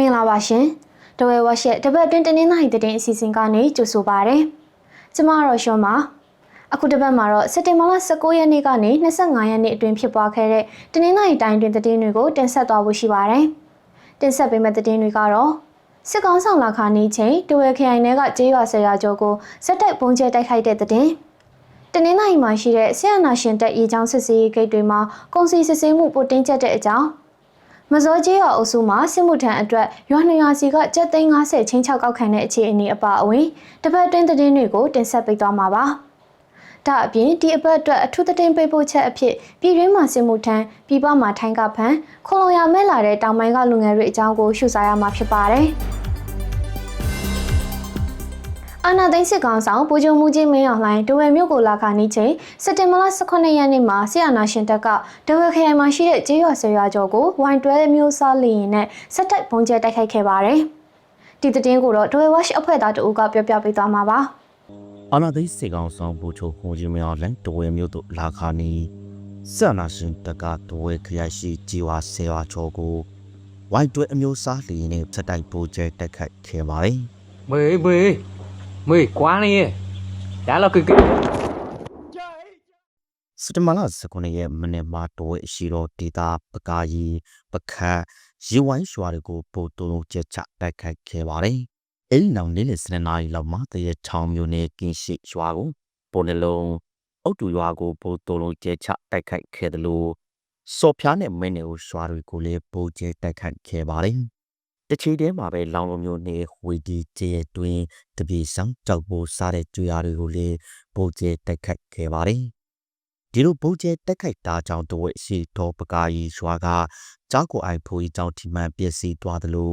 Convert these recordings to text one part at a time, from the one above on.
မင်္ဂလာပါရှင်။တဝဲဝက်ရှက်တပတ်အတွင်းတင်းနှင်းနိုင်တဲ့အစီအစဉ်ကနေကြိုဆိုပါရစေ။ကျမကတော့ရှွန်ပါ။အခုတစ်ပတ်မှာတော့စက်တင်ဘာလ19ရက်နေ့ကနေ25ရက်နေ့အတွင်းဖြစ်ပွားခဲ့တဲ့တင်းနှင်းနိုင်တိုင်းတွင်သတင်းတွေကိုတင်ဆက်သွားဖို့ရှိပါတယ်။တင်ဆက်ပေးမယ့်သတင်းတွေကတော့စစ်ကောင်းဆောင်လာခါနေချိန်တဝဲခရိုင်ထဲကကျေးရွာဆရာကျော်ကိုစက်တိုက်ပုံကျဲတိုက်ခိုက်တဲ့သတင်း။တနင်္လာရီမှာရှိတဲ့ဆရာနာရှင်တပ်ရေချောင်းစစ်စေးဂိတ်တွေမှာကုန်စည်စစ်ဆေးမှုပိုတင်းကျပ်တဲ့အကြောင်း မစောကြီးရွာအုပ်စုမှာစစ်မှုထမ်းအတွက်ရွာနှစ်ရွာစီကကျပ်သိန်း90ချင်းချောက်ကောက်ခံတဲ့အခြေအနေအပါအဝင်တစ်ပတ်တွင်းသတင်းတွေကိုတင်ဆက်ပေးသွားမှာပါ။ဒါအပြင်ဒီအပတ်အတွက်အထူးသတင်းပေးပို့ချက်အဖြစ်ပြည်တွင်းမှာစစ်မှုထမ်းပြည်ပမှာထိုင်းကဖန်ခုံလုံရမဲ့လာတဲ့တောင်ပိုင်းကလူငယ်တွေအကြောင်းကိုရှုစားရမှာဖြစ်ပါတယ်။ အာနာသိန်းစစ်ကောင်ဆောင်ဗိုလ်ချုပ်မှုကြီးမင်းအောင်လှိုင်ဒဝဲမြို့ကိုလာခါနီးချိန်စက်တင်ဘာလ18ရက်နေ့မှာဆီယနာရှင်တပ်ကဒဝဲခရိုင်မှာရှိတဲ့ကျေးရွာဆယ်ရွာကျော်ကိုဝိုင်တွဲမျိုးစားလီရင်နဲ့စက်တိုက်ပုံကျဲတိုက်ခိုက်ခဲ့ပါတယ်။ဒီသတင်းကိုတော့ဒဝဲဝက်ရှ်အဖွဲ့သားတအူးကပြောပြပေးသွားမှာပါအာနာသိစေကောင်ဆောင်ဘူချိုဟိုဂျီမြော်လန်တဝဲမျိုးတို့လာခါနီဆန္နာရှင်တကတဝဲခရရှိဂျီဝါဆေဝါချောကိုဝိုက်တွဲအမျိုးစားလီနဲ့စက်တိုက်ပိုးကျဲတက်ခတ်ခဲ့ပါတယ်မွေမွေ မွေကွာနေရဒါတော့ကိကိစတမလာစကုနေရဲ့မနေ့မှာတဝဲအရှိတော်ဒေတာပကာကြီးပခတ်ရေဝိုင်းရွာတွေကိုပို့တုံးကျက်ချတက်ခတ်ခဲ့ပါတယ်အဲ့ဒီနောက်နေ့လယ်စနေနိုင်လောက်မှာတရချောင်းမျိုးနဲ့ကင်းရှိရွာကိုပေါ်နှလုံးအုတ်တူရွာကိုပို့တုံးကျက်ချတက်ခတ်ခဲ့တယ်လို့စော်ဖျားနဲ့မင်းတွေကိုရွာတွေကိုလည်းပို့ကျဲတက်ခတ်ခဲ့ပါတယ် တချီတဲမှာပဲလောင်လုံးမျိုးနဲ့ဝေဒီကျဲတွင်တပြေဆောင်ကြောက်ပိုးစားတဲ့ကြွားတွေကိုလည်းပို့ကျဲတက်ခတ်ခဲ့ပါတယ်ဒီလိုပို့ကျဲတက်ခိုက်တာကြောင့်တဝက်ရှိတော်ပကာကြီးရွာကကြောက်ကိုအိုက်ဖိုးကြီးကြောင့်ထိမှန်ပျက်စီးသွားသလို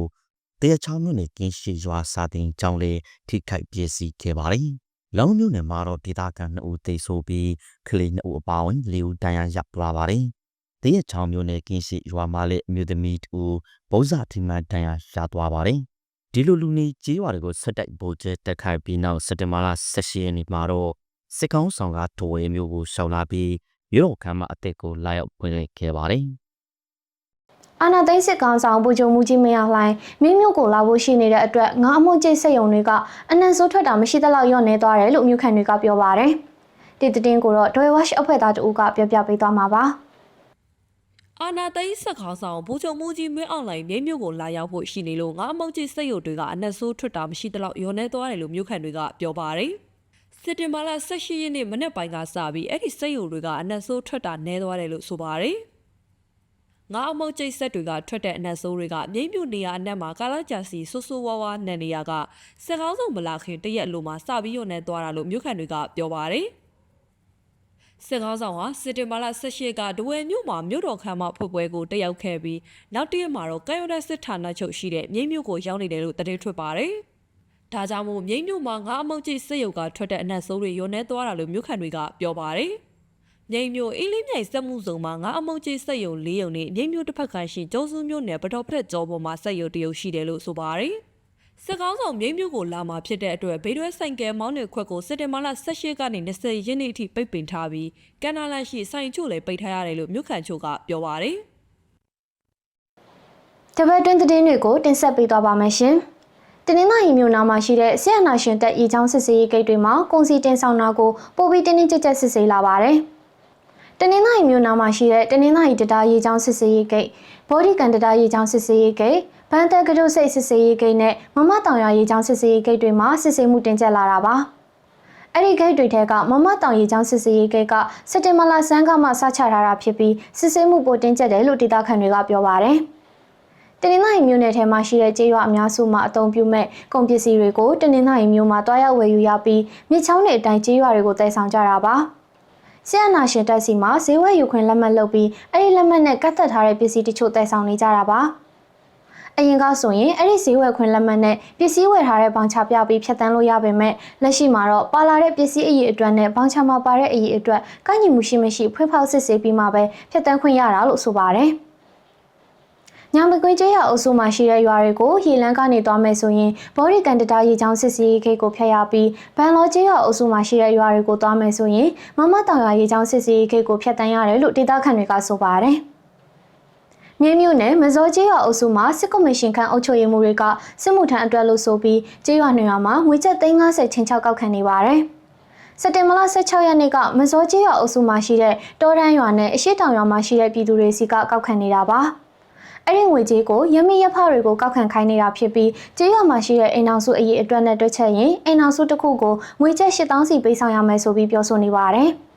တရချောင်းမြို့နယ်ကင်းရှိရွာစာတင်ကြောင့်လည်းထိခိုက်ပျက်စီးခဲ့ပါတယ်။လောင်မြို့နယ်မှာတော့ဒေသခံ2ဦးသေဆုံးပြီးကလေး2ဦးအပါအဝင်4ဦးဒဏ်ရာရသွားပါတယ်။ တရချောင်းမြို့နယ်ကင်းရှိရွာမှာလည်းအမျိုးသမီး2ဦးဗုံးစာထိမှန်ဒဏ်ရာရသွားပါတယ်။ဒီလိုလူနေကြေးရွာတွေကိုဆက်တိုက်ပို့ကျဲတက်ခိုက်ပြီးနောက်စက်တင်ဘာလ16ရက်နေ့မှာတော့စစ်ကောင်းဆောင်ကဒိုဝဲမျိုးကိုရှောင်လာပြီးမြို့တော်ခမ်းမအသက်ကိုလာရောက်ဝင်ခဲ့ပါတယ်။အာနာသိန်းစစ်ကောင်ဆောင်ဗိုလ်ချုပ်မှုကြီးမင်းအောင်လှိုင်မင်းမြို့ကိုလာဖို့ရှိနေတဲ့အတွက်ငါအမှုကျိတ်စက်ယုံတွေကအနံဆိုးထွက်တာမရှိသလောက်ရော့နေသွားတယ်လို့မြို့ခံတွေကပြောပါတယ်။ဒီသတင်းကိုတော့ဒဝဲဝက်ရှ်အဖွဲ့သားတအူးကပြောပြပေးသွားမှာပါ။ အာနာသိန်းဆက်ခေါင်းဆောင်ဘူချုံမူကြီးမင်းအောင်လှိုင်မြို့မြို့ကိုလာရောက်ဖို့ရှိနေလို့ငါအမောက်ကြီးစိတ်ရုပ်တွေကအနက်ဆိုးထွက်တာမရှိသလောက်ရောနေသွားတယ်လို့မြို့ခံတွေကပြောပါတယ်။စစ်တင်ဘာလ18ရက်နေ့မနေ့ပိုင်းကစပြီးအဲ့ဒီစိတ်ရုပ်တွေကအနက်ဆိုးထွက်တာနဲသွားတယ်လို့ဆိုပါတယ်။ငါအမောက်ကြီးဆက်တွေကထွက်တဲ့အနက်ဆိုးတွေကမြိတ်မြို့နေရာအနက်မှာကာလာကြာစီဆူဆူဝါးဝါနန်နေရကစက်ကောင်းဆောင်မလာခင်တရက်အလိုမှာစပြီးရုံနေသွားတာလို့မြို့ခံတွေကပြောပါတယ်။ စစ်ကောင်းဆောင်ဟာစစ်တင်ဘာလ18ကဒဝဲမြို့မှာမြို့တော်ခမ်းမဖွပွဲကိုတက်ရောက်ခဲ့ပြီးနောက်တရက်မှာတော့ကံရတဲ့စစ်ဌာနချုပ်ရှိတဲ့မြိတ်မြို့ကိုရောက်နေတယ်လို့သတင်းထွက်ပါတယ်။ဒါကြောင့်မို့မြိတ်မြို့မှာငါအမုတ်ကြီးစစ်ရုပ်ကထွက်တဲ့အနက်ဆိုးတွေရောနေသွားတာလို့မြို့ခံတွေကပြောပါတယ်။မြိတ်မြို့အင်းလေးမြိုင်စက်မှုစုံမှာငါအမုတ်ကြီးစစ်ရုပ်၄ရုံနဲ့မြိတ်မြို့တစ်ဖက်ကရှိကျုံစုမြို့နယ်ပတော်ဖက်ကျော်ပေါ်မှာစစ်ရုပ်တရုပ်ရှိတယ်လို့ဆိုပါတယ်။ စစ်ကောင်းဆောင်မြိတ်မြို့ကိုလာမှာဖြစ်တဲ့အတွက်ဘေးတွဲဆိုင်ကယ်မောင်းနေခွက်ကိုစစ်တင်ဘာလ18ကနေ20ရက်နေ့အထိပိတ်ပင်ထားပြီးကန်နာလန်ရှိဆိုင်ချို့လည်းပိတ်ထားရတယ်လို့မြို့ခံချို့ကပြောပါတယ်။တပတ်တွင်းသတင်းတွေကိုတင်ဆက်ပေးသွားပါမယ်ရှင်။တနင်္လာရီမြို့နာမှာရှိတဲ့ဆီယနာရှင်တပ်ရေချောင်းစစ်စေးရေးဂိတ်တွေမှာကုန်စည်တင်ဆောင်တာကိုပိုပြီးတင်းတင်းကြပ်ကြပ်စစ်ဆေးလာပါတယ်။တနင်္လာရီမြို့နာမှာရှိတဲ့တနင်္လာရီတတားရေချောင်းစစ်စေးရေးဂိတ်ဘော်ဒီကန်တတားရေချောင်းစစ်စေးရေးဂိတ် ဘန်တက်ကရုစိတ်စစ်စေးရေးဂိတ်နဲ့မမတောင်ရရေချောင်းစစ်စေးရေးဂိတ်တွေမှာစစ်ဆေးမှုတင်ကျပ်လာတာပါ။အဲ့ဒီဂိတ်တွေထဲကမမတောင်ရီချောင်းစစ်စေးရေးဂိတ်ကစက်တင်ဘာလဆန်းကမှစချထားတာဖြစ်ပြီးစစ်ဆေးမှုပိုတင်းကျပ်တယ်လို့ဒေသခံတွေကပြောပါတယ်။တနင်္လာရီမြို့နယ်ထဲမှာရှိတဲ့ကျေးရွာအများစုမှာအုံပြုမဲ့ကုန်ပစ္စည်းတွေကိုတနင်္လာရီမြို့မှာတွားရောက်ဝယ်ယူရပြီးမြစ်ချောင်းတွေအတိုင်းကျေးရွာတွေကိုတည်ဆောင်ကြတာပါ။ဆီယနာရှင်တက်စီမှာဈေးဝယ်ယူခွင့်လက်မှတ်လုပ်ပြီးအဲ့ဒီလက်မှတ်နဲ့ကတ်သက်ထားတဲ့ပစ္စည်းတချို့တည်ဆောင်နေကြတာပါ။ အရင်ကဆိုရင်အဲ့ဒီဈေးဝယ်ခွင့်လက်မှတ်နဲ့ပစ္စည်းဝယ်ထားတဲ့ဘောင်ချပြပြီးဖြတ်တန်းလို့ရပေမဲ့လက်ရှိမှာတော့ပါလာတဲ့ပစ္စည်းအရေးအတွက်နဲ့ဘောင်ချမှာပါတဲ့အရေးအတွက်ကန့်ညီမှုရှိမရှိဖွင့်ဖောက်စစ်ဆေးပြီးမှပဲဖြတ်တန်းခွင့်ရတာလို့ဆိုပါတယ်။ညောင်ပကွင်းကျေးရွာအုပ်စုမှာရှိတဲ့ရွာတွေကိုရေလန်းကနေသွားမယ်ဆိုရင်ဘော်ဒီကန်တတာရေချောင်းစစ်စီးရေးဂိတ်ကိုဖျက်ရပြီးဘန်လောကျေးရွာအုပ်စုမှာရှိတဲ့ရွာတွေကိုသွားမယ်ဆိုရင်မမတောင်ရွာရေချောင်းစစ်စီးရေးဂိတ်ကိုဖျက်တန်းရတယ်လို့ဒေသခံတွေကဆိုပါတယ်။ မြင်းမြို့နယ်မဇောကျေးရွာအုပ်စုမှာစစ်ကော်မရှင်ခန့်အုပ်ချုပ်ရေးမှူးတွေကစစ်မှုထမ်းအတွက်လို့ဆိုပြီးကျေးရွာနေရာမှာငွေကျပ်350ချင်းချောက်ကောက်ခံနေပါတယ်။စက်တင်ဘာလ16ရက်နေ့ကမဇောကျေးရွာအုပ်စုမှာရှိတဲ့တောတန်းရွာနဲ့အရှိတောင်ရွာမှာရှိတဲ့ပြည်သူတွေစီကကောက်ခံနေတာပါ။အဲ့ဒီငွေကြေးကိုရမီရဖတွေကိုကောက်ခံခိုင်းနေတာဖြစ်ပြီးကျေးရွာမှာရှိတဲ့အိမ်အောင်စုအရေးအတွက်နဲ့တွက်ချက်ရင်အိမ်အောင်စုတစ်ခုကိုငွေကျပ်8000စီပေးဆောင်ရမယ်ဆိုပြီးပြောဆိုနေပါတယ်။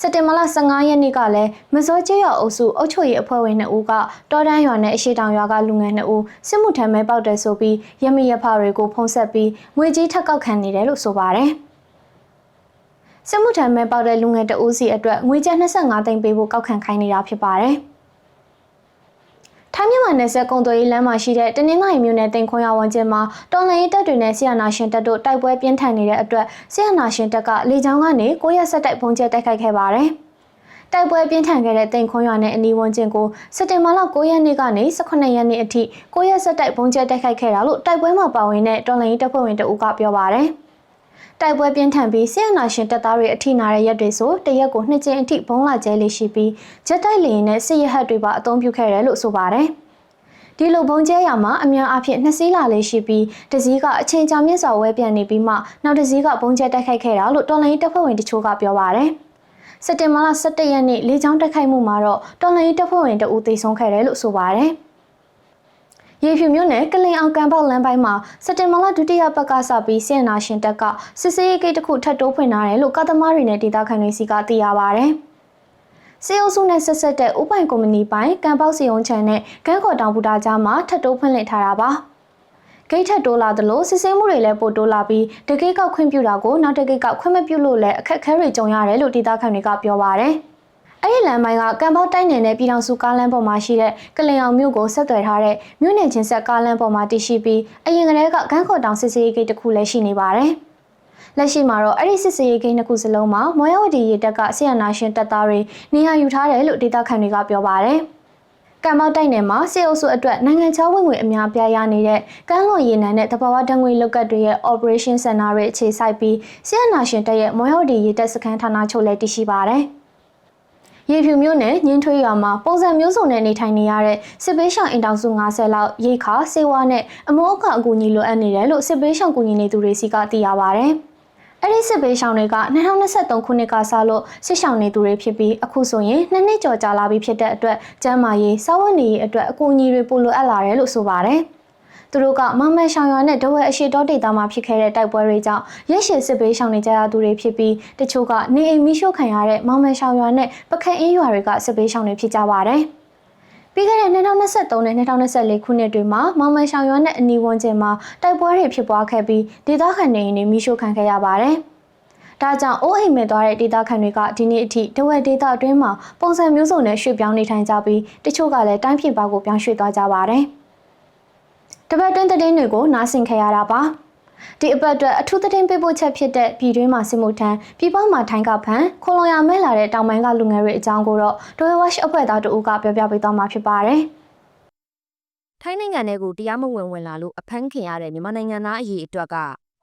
စက်တင်ဘာလ15ရက်နေ့ကလည်းမစောကျေးရွာအုပ်စုအုပ်ချုပ်ရေးအဖွဲ့ဝင်2ဦးကတောတန်းရွာနဲ့အရှိတောင်ရွာကလူငယ်2ဦးစစ်မှုထမ်းမဲပေါက်တယ်ဆိုပြီးရမီရဖတွေကိုဖုံးဆက်ပြီးငွေကြီးထပ်ကောက်ခံနေတယ်လို့ဆိုပါတယ်။စစ်မှုထမ်းမဲပေါက်တဲ့လူငယ်တဦးစီအတွက်ငွေကျပ်25သိန်းပေးဖို့ကောက်ခံခိုင်းနေတာဖြစ်ပါတယ်။ ထိုင်းမြန်မာနယ်စပ်ကုံသွေးလမ်းမှာရှိတဲ့တနင်္လာရီမြို့နယ်တင်ခွန်ရဝန်ကျင်းမှာတော်လှန်ရေးတပ်တွေနဲ့ဆီယနာရှင်တပ်တို့တိုက်ပွဲပြင်းထန်နေတဲ့အတွက်ဆီယနာရှင်တပ်ကလေကြောင်းကနေကိုရက်ဆက်တိုက်ပုံကျဲတိုက်ခိုက်ခဲ့ပါတယ်။တိုက်ပွဲပြင်းထန်ခဲ့တဲ့တင်ခွန်ရနဲ့အနီးဝန်းကျင်ကိုစက်တင်ဘာလ9ရက်နေ့ကနေ18ရက်နေ့အထိကိုရက်ဆက်တိုက်ပုံကျဲတိုက်ခိုက်ခဲ့တာလို့တိုက်ပွဲမှာပါဝင်တဲ့တော်လှန်ရေးတပ်ဖွဲ့ဝင်တအုပ်ကပြောပါတယ်။ တိုက်ပွဲပြင်းထန်ပြီးဆီယနာရှင်တပ်သားတွေအထိနာတဲ့ရက်တွေဆိုတရက်ကိုနှစ်ကြိမ်အထိဘုံလာကျဲလေးရှိပြီးဂျက်တိုက်လေယာဉ်နဲ့စစ်ရဟတ်တွေပါအသုံးပြုခဲ့တယ်လို့ဆိုပါတယ်။ဒီလိုဘုံကျဲရမှာအများအပြားနှစ်စီးလာလေးရှိပြီးတစည်းကအချိန်ကြာမြင့်စွာဝဲပြန်နေပြီးမှနောက်တစည်းကဘုံကျဲတိုက်ခိုက်ခဲ့တာလို့တော်လိုင်းတပ်ဖွဲ့ဝင်တချို့ကပြောပါတယ်။စက်တင်ဘာလ17ရက်နေ့လေကြောင်းတိုက်ခိုက်မှုမှာတော့တော်လိုင်းတပ်ဖွဲ့ဝင်တအူသေဆုံးခဲ့တယ်လို့ဆိုပါတယ်။ ရေဖြူမြို့နယ်ကလင်အောင်ကန်ပေါက်လမ်းပိုင်းမှာစက်တင်ဘာလဒုတိယပတ်ကစပြီးဆီယနာရှင်တပ်ကစစ်စေးရေးဂိတ်တစ်ခုထပ်တိုးဖွင့်ထားတယ်လို့ကာသမားတွေနဲ့ဒေသခံတွေစီကသိရပါဗျ။စေအုပ်စုနဲ့ဆက်ဆက်တဲ့ဥပိုင်ကုမ္ပဏီပိုင်းကန်ပေါက်စီယုံချန်နဲ့ကန်းခေါ်တောင်ဘူတာကြားမှာထပ်တိုးဖွင့်လှစ်ထားတာပါ။ဂိတ်ထက်တိုးလာသလိုစစ်ဆေးမှုတွေလည်းပိုတိုးလာပြီးတကိတ်ကောက်ခွင့်ပြုတာကိုနောက်တကိတ်ကောက်ခွင့်မပြုလို့လည်းအခက်အခဲတွေကြုံရတယ်လို့ဒေသခံတွေကပြောပါဗျ။ အဲ့ဒီလမ်းပိုင်းကကံပေါက်တိုင်းနယ်နဲ့ပြည်တော်စုကားလမ်းပေါ်မှာရှိတဲ့ကလင်အောင်မြို့ကိုဆက်သွယ်ထားတဲ့မြို့နယ်ချင်းဆက်ကားလမ်းပေါ်မှာတည်ရှိပြီးအရင်ကတည်းကဂန်းခေါ်တောင်စစ်စေးဂိတ်တစ်ခုလည်းရှိနေပါတယ်။လက်ရှိမှာတော့အဲ့ဒီစစ်စေးဂိတ်နှစ်ခုစလုံးမှာမော်ရဝတီရေတပ်ကဆီယနာရှင်တပ်သားတွေနေရာယူထားတယ်လို့ဒေသခံတွေကပြောပါတယ်။ကံမောက်တိုက်နယ်မှာစေအုပ်စုအတွက်နိုင်ငံခြားဝင်ငွေအများပြားရနေတဲ့ကမ်းလွန်ရေနံနဲ့တဘာဝတံငွေလောက်ကတ်တွေရဲ့ operation center တွေအခြေစိုက်ပြီးဆီယနာရှင်တပ်ရဲ့မော်ရဝတီရေတပ်စခန်းဌာနချုပ်လည်းတည်ရှိပါတယ်။ ရေဖြူမြို့နယ်ညင်းထွေးရွာမှာပုံစံမျိုးစုံနဲ့နေထိုင်နေရတဲ့စစ်ပေးရှောင်အိမ်တောင်စု90လောက်ရိတ်ခါစေဝါနဲ့အမောအကအကူအညီလိုအပ်နေတယ်လို့စစ်ပေးရှောင်ကူညီနေသူတွေစီကသိရပါဗျ။အဲ့ဒီစစ်ပေးရှောင်တွေက2023ခုနှစ်ကစလို့စစ်ရှောင်နေသူတွေဖြစ်ပြီးအခုဆိုရင်နှစ်နှစ်ကျော်ကြာလာပြီဖြစ်တဲ့အတွက်ကျန်းမာရေးစာဝတ်နေရေးအတွက်အကူအညီတွေပိုလိုအပ်လာတယ်လို့ဆိုပါတယ်။ သူတို့ကမမန်ရှောင်ရွာနဲ့တဝက်အရှိတောဒေသမှာဖြစ်ခဲ့တဲ့တိုက်ပွဲတွေကြောင့်ရက်ရှည်စစ်ပေးရှောင်နေကြရသူတွေဖြစ်ပြီးတချို့ကနေအိမ်မိရှို့ခံရတဲ့မမန်ရှောင်ရွာနဲ့ပခက်အင်းရွာတွေကစစ်ပေးရှောင်တွေဖြစ်ကြပါတယ်။ပြီးခဲ့တဲ့2023နဲ့2024ခုနှစ်တွေမှာမောင်မန်ရှောင်ရွာနဲ့အနီးဝန်းကျင်မှာတိုက်ပွဲတွေဖြစ်ပွားခဲ့ပြီးဒေသခံတွေနေမိရှို့ခံခဲ့ရပါတယ်။ဒါကြောင့်အိုးအိမ်မဲ့သွားတဲ့ဒေသခံတွေကဒီနေ့အထိတဝက်ဒေသအတွင်းမှာပုံစံမျိုးစုံနဲ့ရွှေ့ပြောင်းနေထိုင်ကြပြီးတချို့ကလည်းတိုင်းပြည်ပါကိုပြောင်းရွှေ့သွားကြပါတယ်။ တပတ်တွင်းသတင်းတွေကိုနားဆင်ခဲ့ရတာပါဒီအပတ်အတွက်အထူးသတင်းပေးပို့ချက်ဖြစ်တဲ့ပြည်တွင်းမှာစစ်မှုထမ်းပြည်ပမှာထိုင်းကဖန်ခိုလုံရမဲလာတဲ့တောင်ပိုင်းကလူငယ်တွေအကြောင်းကိုတော့ဒိုဝက်အဖွဲ့သားတို့ကပြောပြပေးသွားမှာဖြစ်ပါတယ်ထိုင်းနိုင်ငံထဲကိုတရားမဝင်ဝင်လာလို့အဖမ်းခံရတဲ့မြန်မာနိုင်ငံသားအရေးအတွက်က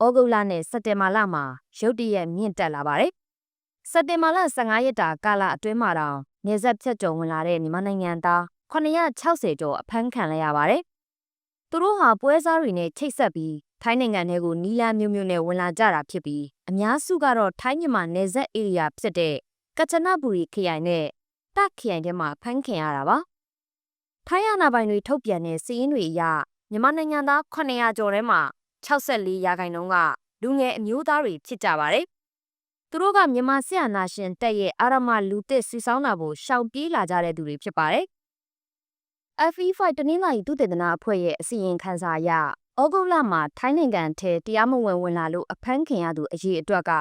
ဩဂုတ်လနဲ့စက်တင်ဘာလမှာရုတ်တရက်မြင့်တက်လာပါတယ်။စက်တင်ဘာလ15ရက်တာကာလအတွင်းမှာတောင်နေဆက်ဖြတ်ကျော်ဝင်လာတဲ့မြန်မာနိုင်ငံသား960ကျော်အဖမ်းခံလိုက်ရပါတယ်။ သူတို့ဟာပွဲစားတွေနဲ့ချိတ်ဆက်ပြီးထိုင်းနိုင်ငံထဲကိုနီလာမျိုးမျိုးနဲ့ဝင်လာကြတာဖြစ်ပြီးအများစုကတော့ထိုင်းမြန်မာနယ်စပ်ဧရိယာဖြစ်တဲ့ကချနဘူရီခရိုင်နဲ့တက်ခရိုင်ထဲမှာဖမ်းခင်ရတာပါထိုင်းရနာပိုင်တွေထုတ်ပြန်တဲ့စီးရင်တွေအရမြန်မာနိုင်ငံသား900ကျော်ထဲမှာ64ရာခိုင်နှုန်းကလူငယ်အမျိုးသားတွေဖြစ်ကြပါတယ်သူတို့ကမြန်မာစစ်အာဏာရှင်တပ်ရဲ့အာရမလူသစ်စီဆောင်တာကိုရှောင်ပြေးလာကြတဲ့သူတွေဖြစ်ပါတယ် FE5 တနင်္လာရီသုတေသနအဖွဲ့ရဲ့အစီရင်ခံစာအရဩဂုတ်လမှာထိုင်းနိုင်ငံထဲတရားမဝင်ဝင်လာလို့အဖမ်းခံရသူအရေးအတွက်က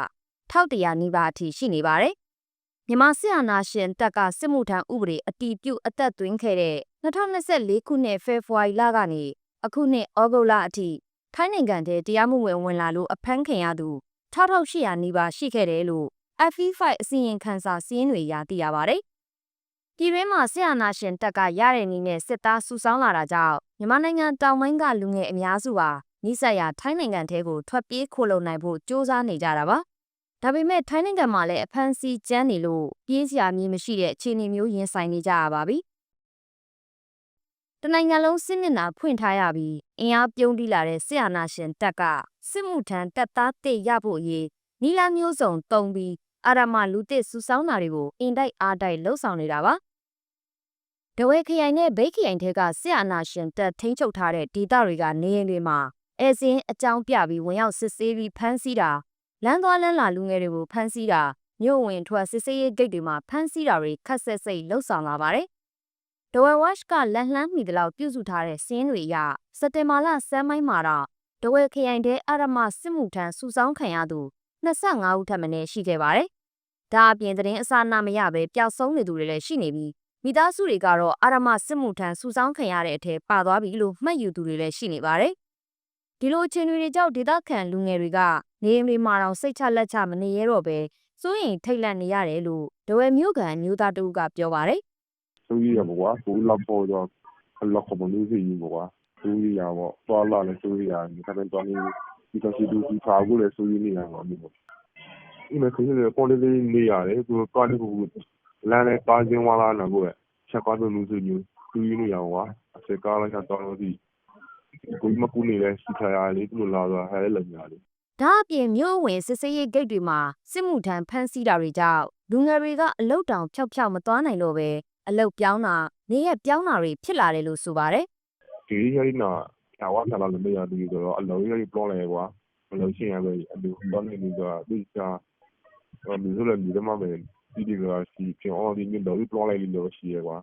1100နီးပါးအထိရှိနေပါတယ်။မြန်မာစစ်အာဏာရှင်တပ်ကစစ်မှုထမ်းဥပဒေအတီးပြုတ်အသက်သွင်းခဲ့တဲ့2024ခုနှစ်ဖေဖော်ဝါရီလကနေအခုနှစ်ဩဂုတ်လအထိထိုင်းနိုင်ငံထဲတရားမဝင်ဝင်လာလို့အဖမ်းခံရသူ6800နီးပါးရှိခဲ့တယ်လို့ FE5 အစီရင်ခံစာစီးရင်တွေရသိရပါတယ်။ ပြည်တွင်းမှာဆရာနာရှင်တပ်ကရတဲ့နည်းနဲ့စစ်သားစုဆောင်းလာတာကြောင့်မြန်မာနိုင်ငံတောင်ပိုင်းကလူငယ်အများစုဟာနိစက်ရထိုင်းနိုင်ငံထဲကိုထွက်ပြေးခိုလုံနိုင်ဖို့စ조사နေကြတာပါ။ဒါပေမဲ့ထိုင်းနိုင်ငံမှာလည်းအဖမ်းဆီးကျန်းနေလို့ပြေးစရာမည်မရှိတဲ့အခြေအနေမျိုးရင်ဆိုင်နေကြရပါပြီ။တနိုင်ငံလုံးစစ်မျက်နှာဖွင့်ထားရပြီးအင်အားပြုံးတိလာတဲ့စစ်အာဏာရှင်တပ်ကစစ်မှုထမ်းတပ်သားတစ်ရဖို့အရေးနီလာမျိုးစုံတုံးပြီး အာရမလူတစ်စုဆောင်းတာတွေကိုအင်တိုက်အားတိုက်လှုံ့ဆော်နေတာပါ။ဒဝဲခရိုင်နဲ့ဘိတ်ခရိုင်ထဲကစစ်အာဏာရှင်တပ်ထိန်းချုပ်ထားတဲ့ဒေသတွေကနေရင်တွေမှာအဲစင်းအကြောင်းပြပြီးဝင်ရောက်စစ်ဆေးပြီးဖမ်းဆီးတာလမ်းသွားလမ်းလာလူငယ်တွေကိုဖမ်းဆီးတာမြို့ဝင်ထွက်စစ်ဆေးရေးဂိတ်တွေမှာဖမ်းဆီးတာတွေခက်ဆက်စိတ်လှုံ့ဆော်လာပါတယ်။ဒဝဲဝက်ရှ်ကလက်လှမ်းမိတဲ့လောက်ပြုစုထားတဲ့စင်းတွေအရစက်တင်ဘာလဆန်းပိုင်းမှာတော့ဒဝဲခရိုင်ထဲအာရမစစ်မှုထမ်းစုဆောင်းခံရသူ25ဦးထပ်မံရှိခဲ့ပါတယ်။ ဒါအပြင်သတင်းအစာနာမရပဲပျောက်ဆုံးနေသူတွေလည်းရှိနေပြီးမိသားစုတွေကတော့အာရမစစ်မှုထမ်းစုဆောင်းခံရတဲ့အထက်ပါသွားပြီလို့မှတ်ယူသူတွေလည်းရှိနေပါတယ်။ဒီလိုအခြေအနေတွေကြောင့်ဒေသခံလူငယ်တွေကနေအိမ်တွေမှာတော့စိတ်ချလက်ချမနေရတော့ပဲစိုးရင်ထိတ်လန့်နေရတယ်လို့ဒဝဲမြို့ကန်မျိုးသားတူကပြောပါတယ်စိုးရိမ်ရပါကွာကိုလောက်ပေါ်တော့အလောက်ခေါ်မလို့စီရင်ပါကွာစိုးရိမ်ရပေါ့သွားလာလဲစိုးရိမ်ရတယ်ဒါပေမဲ့တော့ဒီတော့စီဒူစီဖာကိုလည်းစိုးရိမ်နေရပါဘူး ပေါ့ဒီမှာခင်းနေပေါ်လေးနေရတယ်ကိုသွားနေကိုလမ်းနဲ့ပါချင်းဝါလာနာကိုချက်ကွာလို့လူစုညူစိုးရိမ်နေရကွာအစကားလည်းတော့လို့ဒီကိုမကူနေလဲစီထားရလေသူ့လာတော့ဟဲလည်းညာလေ။ဒါအပြင်မြို့ဝင်စစ်စေးရေးဂိတ်တွေမှာစစ်မှုထမ်းဖမ်းဆီးတာတွေကြောင့်လူငယ်တွေကအလုတ်တောင်ဖြောက်ဖြောက်မသွားနိုင်တော့ပဲအလုတ်ပြောင်းတာနေရက်ပြောင်းတာတွေဖြစ်လာတယ်လို့ဆိုပါတယ်ဒီရည်နာအဝါဆလာလည်းမရဘူးဆိုတော့အလုံးရည်ပလောလဲကွာမလို့ရှိရင်ပဲအလူတော့နေပြီးတော့ဒီက အဲဒီလိုလည်းဒီမှာပဲဒီဒီကစီပြောင်းဒီမျိုးတော့ပလောလဲလို့ရှိရကွာ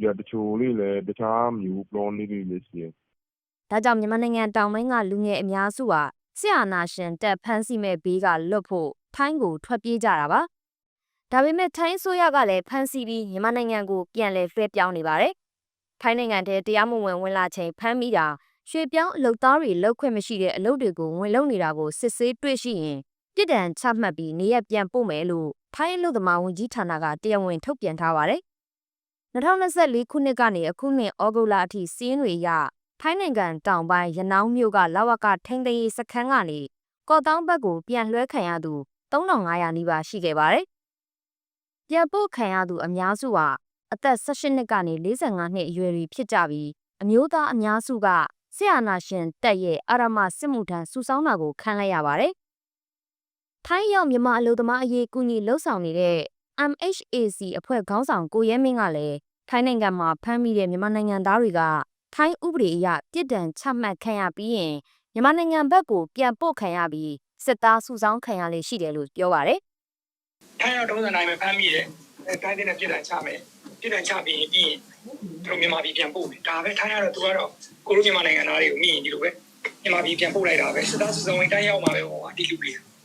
ဒီတချို့လေးလည်းတခြားမျိုးပလောနေလေးလေးရှိရ။ဒါကြောင့်မြန်မာနိုင်ငံတောင်ပိုင်းကလူငယ်အများစုဟာစစ်အာဏာရှင်တပ်ဖမ်းဆီးမဲ့ဘေးကလွတ်ဖို့ထိုင်းကိုထွက်ပြေးကြတာပါ။ဒါပေမဲ့ထိုင်းအစိုးရကလည်းဖမ်းဆီးပြီးမြန်မာနိုင်ငံကိုပြန်လည်လွှဲပြောင်းနေပါတယ်။ထိုင်းနိုင်ငံထဲတရားမဝင်ဝင်လာချိန်ဖမ်းမိတာရွှေပြောင်းအလုပ်သားတွေလောက်ခွင့်မရှိတဲ့အလုပ်တွေကိုဝင်လုပ်နေတာကိုစစ်ဆေးတွေ့ရှိရင် ပြစ်ဒဏ်ချမှတ်ပြီးနေရပြန်ပို့မယ်လို့ထိုင်းအလုပ်သမားဝန်ကြီးဌာနကတရားဝင်ထုတ်ပြန်ထားပါတယ်။2024ခုနှစ်ကနေအခုနှစ်ဩဂုတ်လအထိစီးရင်တွေရထိုင်းနိုင်ငံတောင်ပိုင်းရနောင်းမြို့ကလာဝကထိန်းသိမ်းရေးစခန်းကနေကော့တောင်းဘက်ကိုပြန်လွှဲခံရသူ3500နီးပါးရှိခဲ့ပါတယ်။ပြန်ပို့ခံရသူအများစုဟာအသက်18နှစ်ကနေ45နှစ်အရွယ်တွေဖြစ်ကြပြီးအမျိုးသားအများစုကဆရာနာရှင်တက်ရဲ့အာရမစစ်မှုထမ်းစုဆောင်းတာကိုခံလိုက်ရပါတယ်။ ထိုင်းရောက်မြန်မာအလုပ်သမားအရေးကူညီလှုပ်ဆောင်နေတဲ့ MHAC အဖွဲ့ခေါင်းဆောင်ကိုရဲမင်းကလည်းထိုင်းနိုင်ငံမှာဖမ်းမိတဲ့မြန်မာနိုင်ငံသားတွေကထိုင်းဥပဒေအရပြစ်ဒဏ်ချမှတ်ခံရပြီးရင်မြန်မာနိုင်ငံဘက်ကိုပြန်ပို့ခံရပြီးစစ်သားစုဆောင်းခံရလေရှိတယ်လို့ပြောပါတယ်ထိုင်းရောက်တုံးစံတိုင်းပဲဖမ်းမိတယ်အဲတိုင်းတဲ့ပြည်တိုင်ချမယ်ပြည်တိုင်ချပြီးရင်ပြီးရင်သူတို့မြန်မာပြည်ပြန်ပို့တယ်ဒါပဲထိုင်းကတော့သူကတော့ကိုလိုမြန်မာနိုင်ငံသားတွေကိုမိရင်ဒီလိုပဲမြန်မာပြည်ပြန်ပို့လိုက်တာပဲစစ်သားစုစုံဝင်တိုင်းရောက်မှာပဲဟောဒီလူတွေ။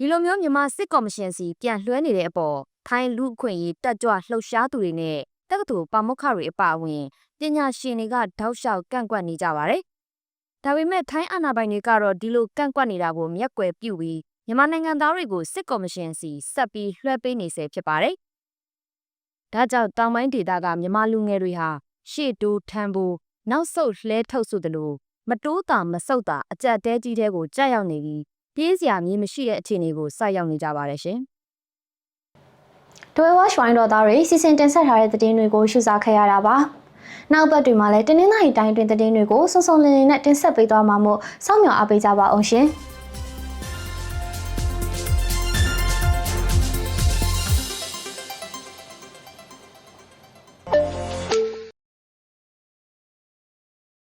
ဒီလိုမျိုးမြန်မာစစ်ကော်မရှင်စီပြန်လွှဲနေတဲ့အပေါ်ထိုင်းလူ့အခွင့်အရေးတက်ကြွလှုပ်ရှားသူတွေနဲ့တက္ကသိုလ်ပါမုခတွေအပါအဝင်ပညာရှင်တွေကတောက်လျှောက်ကန့်ကွက်နေကြပါတယ်။ဒါပေမဲ့ထိုင်းအာဏာပိုင်တွေကတော့ဒီလိုကန့်ကွက်နေတာကိုမျက်ကွယ်ပြုပြီးမြန်မာနိုင်ငံသားတွေကိုစစ်ကော်မရှင်စီဆက်ပြီးလွှဲပေးနေဆဲဖြစ်ပါတယ်။ဒါကြောင့်တောင်ပိုင်းဒေသကမြန်မာလူငယ်တွေဟာရှေ့တိုးထမ်းဖို့နောက်ဆုတ်လှဲထုတ်ဆိုသလိုမတိုးတာမဆုတ်တာအကြက်တဲကြီးတဲ့ကိုကြာရောက်နေပြီး ပြေးစရာမြေမရှိတဲ့အခြေအနေကိုဆိုက်ရောက်နေကြပါတယ်ရှင်။ဒွဲဝါရွှိုင်းတော်သားတွေစီစဉ်တင်ဆက်ထားတဲ့သတင်းတွေကိုရှုစားခဲ့ရတာပါ။နောက်ပတ်တွေမှာလည်းတင်းနှင်းနိုင်တိုင်းတွင်သတင်းတွေကိုစုံစုံလင်လင်နဲ့တင်ဆက်ပေးသွားမှာမို့စောင့်မျှော်အားပေးကြပါအောင်ရှင်။